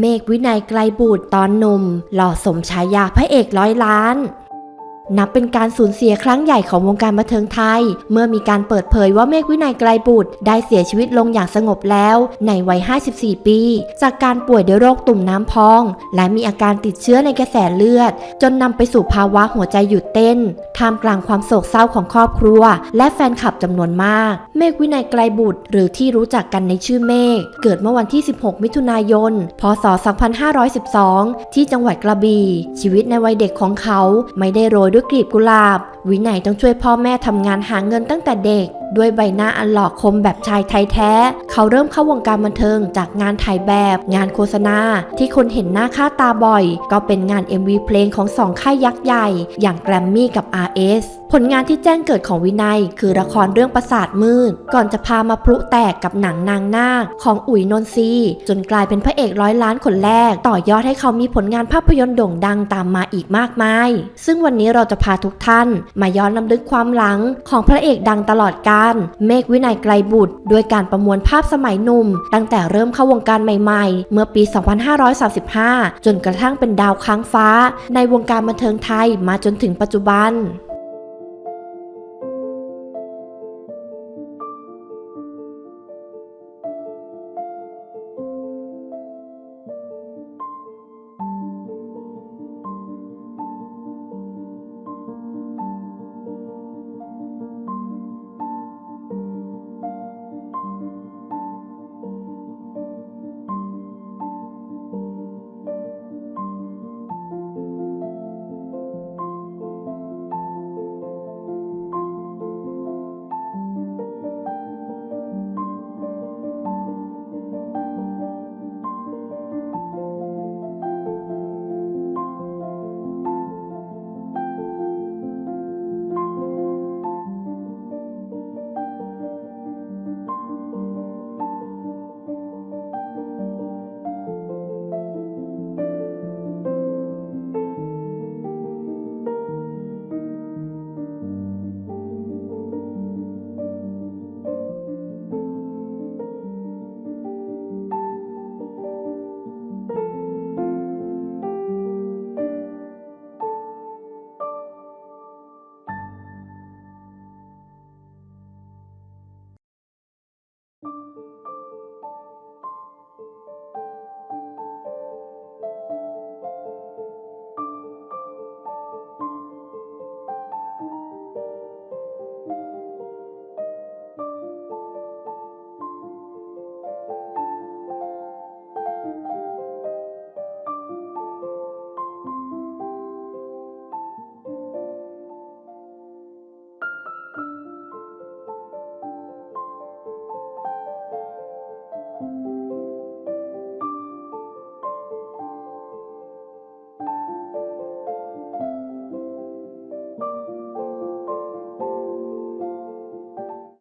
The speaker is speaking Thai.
เมฆวินัยไกลบูดตอนหนุ่มหล่อสมฉายาพระเอกร้อยล้าน นับเป็นการสูญเสียครั้งใหญ่ของวงการบันเทิงไทย เมื่อมีการเปิดเผยว่าเมฆวินัยไกลบุตร ได้เสียชีวิตลงอย่างสงบแล้ว ในวัย 54 ปี จากการป่วยด้วยโรคตุ่มน้ำพอง และมีอาการติดเชื้อในกระแสเลือด จนนำไปสู่ภาวะหัวใจหยุดเต้นท่ามกลางความโศกเศร้าของครอบครัว และแฟนคลับจำนวนมาก เมฆวินัยไกลบุตร หรือที่รู้จักกันในชื่อเมฆเกิดเมื่อวันที่ 16 มิถุนายน พศ 2512 ที่จังหวัดกระบี่ชีวิตในวัยเด็กของเขาไม่ได้โรยด้วยกลีบกุหลาบ วินัยต้องช่วยพ่อแม่ทำงานหาเงินตั้งแต่เด็กด้วยใบหน้าอันหล่อคมแบบชายไทยแท้ เขาเริ่มเข้าวงการบันเทิงจากงานถ่ายแบบ งานโฆษณา ที่คนเห็นหน้าค่าตาบ่อย ก็เป็นงาน MV เพลงของสองค่ายยักษ์ใหญ่ อย่างแกรมมี่กับ RS ผลงานที่แจ้งเกิดของวินัย คือละครเรื่องประสาทมืด ก่อนจะพามาพลุแตกกับหนังนางนาคของอุ๋ยนนทรีจนกลายเป็นพระเอกร้อยล้านคนแรก ต่อยอดให้เขามีผลงานภาพยนตร์โด่งดังตามมาอีกมากมาย ซึ่งวันนี้เราจะพาทุกท่าน มาย้อนลำลึกความหลังของพระเอกดังตลอดกาลเมฆวินัยไกลบุตรด้วยการประมวลภาพสมัยหนุ่ม ตั้งแต่เริ่มเข้าวงการใหม่ๆ เมื่อปี 2535 จนกระทั่งเป็นดาวค้างฟ้า ในวงการบันเทิงไทยมาจนถึงปัจจุบัน